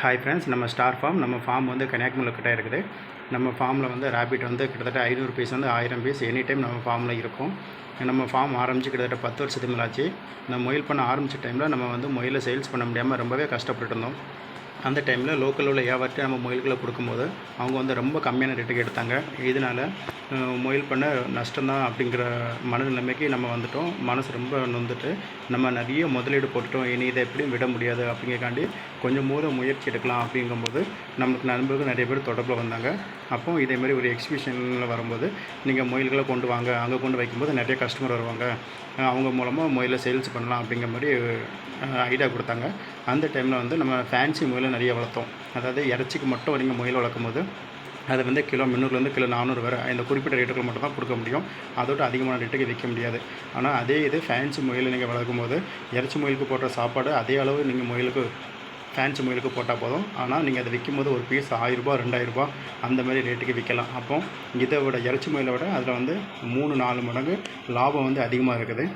Hi friends நம்ம star farm நம்ம farm வந்து கன்னியாகுமரி கிட்டே இருக்குது. நம்ம ஃபார்மில் வந்து ரேபிட் வந்து கிட்டத்தட்ட ஐநூறு பீஸ் வந்து ஆயிரம் பீஸ் எனி டைம் நம்ம ஃபார்மில் இருக்கும். நம்ம ஃபார்ம் ஆரம்பித்து கிட்டத்தட்ட பத்து வருஷத்துக்கு மேலாச்சு. நம்ம முயல் பண்ண ஆரம்பித்த டைமில் நம்ம வந்து மொயிலில் சேல்ஸ் பண்ண முடியாமல் ரொம்பவே கஷ்டப்பட்டு இருந்தோம். அந்த டைமில் லோக்கலில் உள்ள வியாபாரத்தை நம்ம முயல்களை கொடுக்கும்போது அவங்க வந்து ரொம்ப கம்மியான ரேட்டுக்கு எடுத்தாங்க. இதனால் முயல் பண்ண நஷ்டம்தான் அப்படிங்கிற மனநிலைமைக்கு நம்ம வந்துட்டோம். மனசு ரொம்ப நொந்துட்டு நம்ம நிறைய முதலீடு போட்டுட்டோம். இனி இதை எப்படியும் விட முடியாது அப்படிங்கிறக்காண்டி கொஞ்சம் மூலம் முயற்சி எடுக்கலாம் அப்படிங்கும்போது நம்மளுக்கு நண்பர்கள் நிறைய பேர் தொடர்பில் வந்தாங்க. அப்போ இதே மாதிரி ஒரு எக்ஸிபிஷனில் வரும்போது நீங்கள் முயல்களை கொண்டு வாங்க. அங்கே கொண்டு வைக்கும்போது நிறைய கஸ்டமர் வருவாங்க. அவங்க மூலமாக முயலை சேல்ஸ் பண்ணலாம் அப்படிங்கிற மாதிரி ஐடியா கொடுத்தாங்க. அந்த டைமில் வந்து நம்ம ஃபேன்சி முயலை நிறைய வளர்த்தோம். அதாவது இறைச்சிக்கு மட்டும் நீங்கள் முயல் வளர்க்கும் போது அது வந்து கிலோ முந்நூறுலேருந்து கிலோ நானூறு வரை இந்த குறிப்பிட்ட ரேட்டுக்கு மட்டும் தான் கொடுக்க முடியும். அதோட அதிகமான ரேட்டுக்கு விற்க முடியாது. ஆனால் அதே இது ஃபேன்சி முயல் நீங்கள் வளர்க்கும் போது இறைச்சி முயலுக்கு போடுற சாப்பாடு அதே அளவு நீங்கள் முயலுக்கு ஃபேன்சி முயலுக்கு போட்டால் போதும். ஆனால் நீங்கள் அதை விற்கும் போது ஒரு பீஸ் ஆயிரரூபா ரெண்டாயிரரூபா அந்த மாதிரி ரேட்டுக்கு விற்கலாம். அப்போ இதை விட இறைச்சி முயலை விட அதில் வந்து மூணு நாலு மடங்கு லாபம் வந்து அதிகமாக இருக்குது.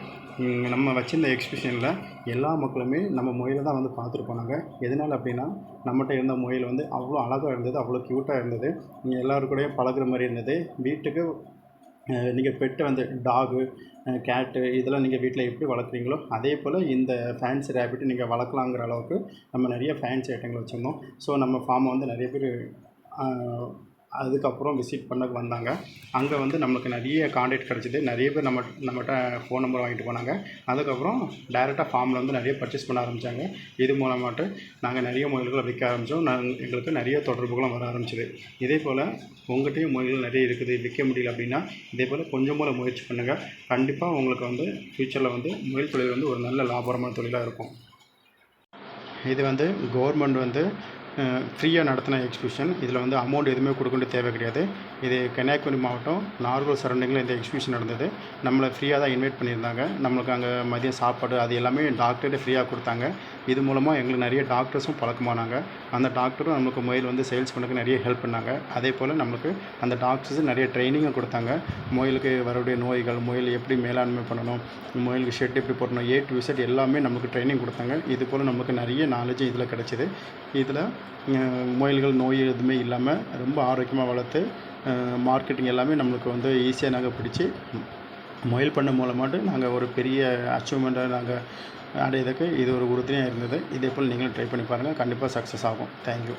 நம்ம வச்சிருந்த எக்ஸிபிஷனில் எல்லா மக்களுமே நம்ம முயலை தான் வந்து பார்த்துட்டு போனாங்க. எதனால் அப்படின்னா நம்மகிட்ட இருந்த முயல் வந்து அவ்வளோ அழகாக இருந்தது அவ்வளோ க்யூட்டாக இருந்தது. நீங்கள் எல்லாரு கூடயும் பழகுற மாதிரி இருந்தது. வீட்டுக்கு நீங்கள் பெட்டு வந்து டாகு கேட்டு இதெல்லாம் நீங்கள் வீட்டில் எப்படி வளர்க்குறீங்களோ அதே போல் இந்த ஃபேன்சி ரேபிட் நீங்கள் வளர்க்கலாங்கிற அளவுக்கு நம்ம நிறைய ஃபேன்சி ஐட்டங்கள் வச்சுருந்தோம். ஸோ நம்ம ஃபார்மை வந்து நிறைய பேர் அதுக்கப்புறம் விசிட் பண்ண வந்தாங்க. அங்கே வந்து நம்மளுக்கு நிறைய காண்டாக்ட் கிடச்சிது. நிறைய பேர் நம்ம நம்மகிட்ட ஃபோன் நம்பர் வாங்கிட்டு போனாங்க. அதுக்கப்புறம் டைரெக்டாக ஃபார்மில் வந்து நிறைய பர்ச்சேஸ் பண்ண ஆரம்பித்தாங்க இது மூலமாட்டு நாங்கள் நிறைய மொழிகளை விற்க ஆரம்பித்தோம் நாங்கள் எங்களுக்கு நிறைய தொடர்புகளும் வர ஆரம்பிச்சது. இதே போல் உங்கள்கிட்டயும் மொழிகள் நிறைய இருக்குது. விற்க முடியல அப்படின்னா இதே போல் கொஞ்சம் போல் முயற்சி பண்ணுங்கள் கண்டிப்பாக உங்களுக்கு வந்து ஃப்யூச்சரில் வந்து முயல் தொழில் வந்து ஒரு நல்ல லாபகரமான தொழிலாக இருக்கும். இது வந்து கவர்மெண்ட் வந்து ஃப்ரீயாக நடத்தின எக்ஸிபிஷன் இதில் வந்து அமௌண்ட் எதுவுமே கொடுக்க வேண்டிய தேவை கிடையாது. இது கன்னியாகுமரி மாவட்டம் நார்கோல் சரௌண்டிங்கில் இந்த எக்ஸிபிஷன் நடந்தது. நம்மளை ஃப்ரீயாக தான் இன்வைட் பண்ணியிருந்தாங்க. நம்மளுக்கு அங்கே மதியம் சாப்பாடு அது எல்லாமே டாக்டரே ஃப்ரீயாக கொடுத்தாங்க. இது மூலமாக எங்களுக்கு நிறைய டாக்டர்ஸும் பழக்கமானாங்க அந்த டாக்டரும் நம்மளுக்கு முயல் வந்து சேல்ஸ் பண்ணக்கு நிறைய ஹெல்ப் பண்ணாங்க. அதே போல் நம்மளுக்கு அந்த டாக்டர்ஸ் நிறைய ட்ரைனிங்கும் கொடுத்தாங்க. முயலுக்கு வரக்கூடிய நோய்கள் முயல் எப்படி மேலாண்மை பண்ணணும் முயலுக்கு ஷெட் எப்படி போடணும் ஏ டு விசட் எல்லாமே நமக்கு ட்ரைனிங் கொடுத்தாங்க. இது போல் நமக்கு நிறைய நாலேஜ் இதில் கிடச்சிது. இதில் முயல்கள் நோய் எதுவுமே இல்லாமல் ரொம்ப ஆரோக்கியமாக வளர்த்து மார்க்கெட்டிங் எல்லாமே நம்மளுக்கு வந்து ஈஸியாக நாங்கள் பிடிச்சி முயல் பண்ண மூலமாட்டு நாங்கள் ஒரு பெரிய அச்சீவ்மெண்ட்டை நாங்கள் அடையதுக்கு இது ஒரு உறுதுணையாக இருந்தது. இதே போல் நீங்களும் ட்ரை பண்ணி பாருங்கள் கண்டிப்பாக சக்ஸஸ் ஆகும். தேங்க்யூ